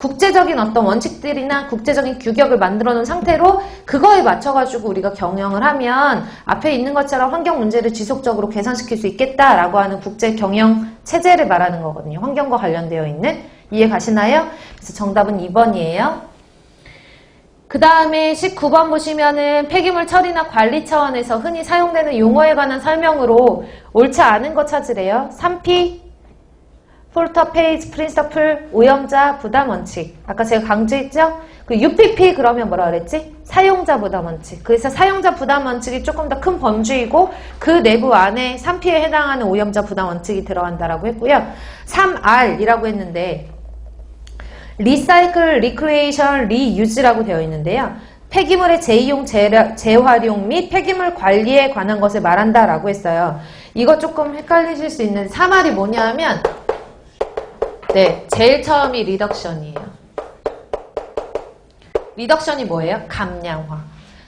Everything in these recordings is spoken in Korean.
국제적인 어떤 원칙들이나 국제적인 규격을 만들어 놓은 상태로 그거에 맞춰가지고 우리가 경영을 하면 앞에 있는 것처럼 환경 문제를 지속적으로 개선시킬 수 있겠다라고 하는 국제 경영 체제를 말하는 거거든요. 환경과 관련되어 있는. 이해 가시나요? 그래서 정답은 2번이에요. 그 다음에 19번 보시면은 폐기물 처리나 관리 차원에서 흔히 사용되는 용어에 관한 설명으로 옳지 않은 거 찾으래요. 3P, 폴터 페이지 프린서플, 오염자 부담 원칙. 아까 제가 강조했죠? 그 UPP 그러면 뭐라 그랬지? 사용자 부담 원칙. 그래서 사용자 부담 원칙이 조금 더 큰 범주이고 그 내부 안에 3P에 해당하는 오염자 부담 원칙이 들어간다라고 했고요. 3R이라고 했는데 리사이클, 리크리에이션, 리유즈라고 되어 있는데요. 폐기물의 재이용, 재활용 및 폐기물 관리에 관한 것을 말한다라고 했어요. 이거 조금 헷갈리실 수 있는 3R이 뭐냐 하면 네, 제일 처음이 리덕션이에요. 리덕션이 뭐예요? 감량화.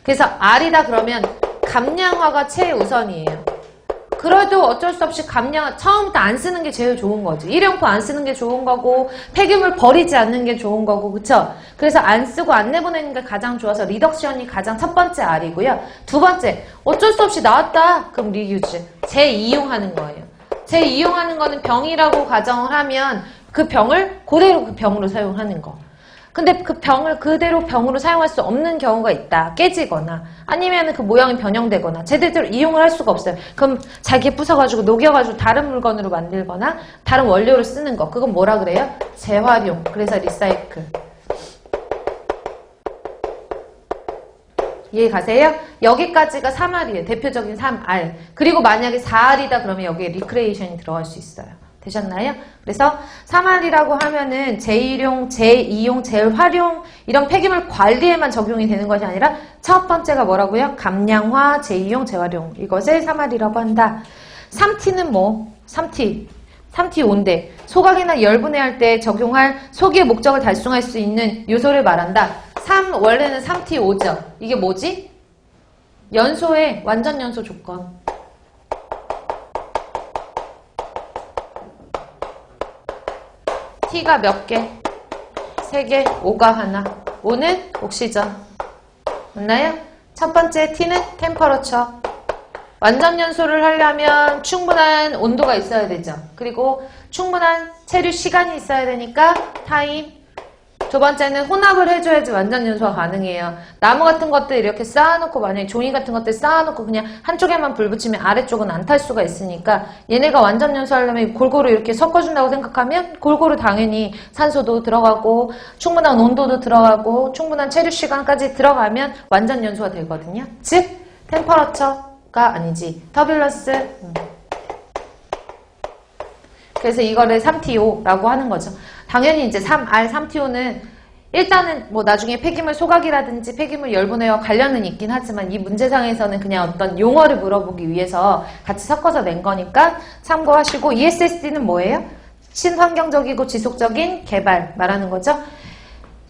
그래서 R이다 그러면 감량화가 최우선이에요. 그래도 어쩔 수 없이 감량, 처음부터 안 쓰는 게 제일 좋은 거지. 일용품 안 쓰는 게 좋은 거고, 폐기물 버리지 않는 게 좋은 거고, 그쵸? 그래서 안 쓰고 안 내보내는 게 가장 좋아서 리덕션이 가장 첫 번째 R이고요. 두 번째, 어쩔 수 없이 나왔다. 그럼 리유즈. 재이용하는 거예요. 재이용하는 거는 병이라고 가정을 하면 그 병을 그대로 그 병으로 사용하는 거. 근데 그 병을 그대로 병으로 사용할 수 없는 경우가 있다. 깨지거나 아니면 그 모양이 변형되거나 제대로 이용을 할 수가 없어요. 그럼 잘게 부숴가지고 녹여가지고 다른 물건으로 만들거나 다른 원료를 쓰는 거. 그건 뭐라 그래요? 재활용. 그래서 리사이클. 이해 가세요? 여기까지가 3R이에요. 대표적인 3R. 그리고 만약에 4R이다 그러면 여기에 리크레이션이 들어갈 수 있어요. 되셨나요? 그래서 3R이라고 하면은 재일용, 재이용, 재활용 이런 폐기물 관리에만 적용이 되는 것이 아니라 첫 번째가 뭐라고요? 감량화, 재이용, 재활용 이것을 3R이라고 한다. 3T는 뭐? 3T. 3T 온대. 소각이나 열분해할 때 적용할 소기의 목적을 달성할 수 있는 요소를 말한다. 3 원래는 3T 5죠. 이게 뭐지? 연소의 완전 연소 조건. T가 몇 개? 세 개, O가 하나. O는 옥시전. 맞나요? 첫 번째 T는 템퍼러처. 완전 연소를 하려면 충분한 온도가 있어야 되죠. 그리고 충분한 체류 시간이 있어야 되니까 타임. 두 번째는 혼합을 해줘야지 완전 연소가 가능해요. 나무 같은 것들 이렇게 쌓아놓고 만약에 종이 같은 것들 쌓아놓고 그냥 한쪽에만 불 붙이면 아래쪽은 안 탈 수가 있으니까 얘네가 완전 연소하려면 골고루 이렇게 섞어준다고 생각하면 골고루 당연히 산소도 들어가고 충분한 온도도 들어가고 충분한 체류 시간까지 들어가면 완전 연소가 되거든요. 즉 템퍼러처가 아니지 터뷸런스 음. 그래서 이거를 3TO라고 하는 거죠. 당연히 이제 3R, 3TO는 일단은 뭐 나중에 폐기물 소각이라든지 폐기물 열분해와 관련은 있긴 하지만 이 문제상에서는 그냥 어떤 용어를 물어보기 위해서 같이 섞어서 낸 거니까 참고하시고 ESSD는 뭐예요? 친환경적이고 지속적인 개발 말하는 거죠.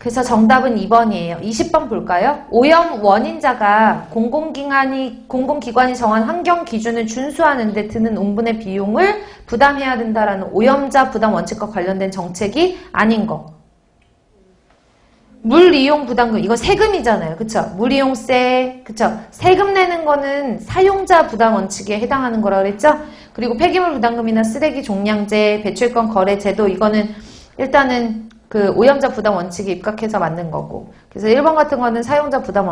그래서 정답은 2번이에요. 20번 볼까요? 오염 원인자가 공공기관이, 공공기관이 정한 환경 기준을 준수하는 데 드는 운분의 비용을 부담해야 된다라는 오염자 부담 원칙과 관련된 정책이 아닌 거. 물 이용 부담금 이거 세금이잖아요. 그쵸? 물 이용세 그쵸? 세금 내는 거는 사용자 부담 원칙에 해당하는 거라 그랬죠? 그리고 폐기물 부담금이나 쓰레기 종량제, 배출권 거래 제도 이거는 일단은 그 오염자 부담 원칙에 입각해서 만든 거고. 그래서 1번 같은 거는 사용자 부담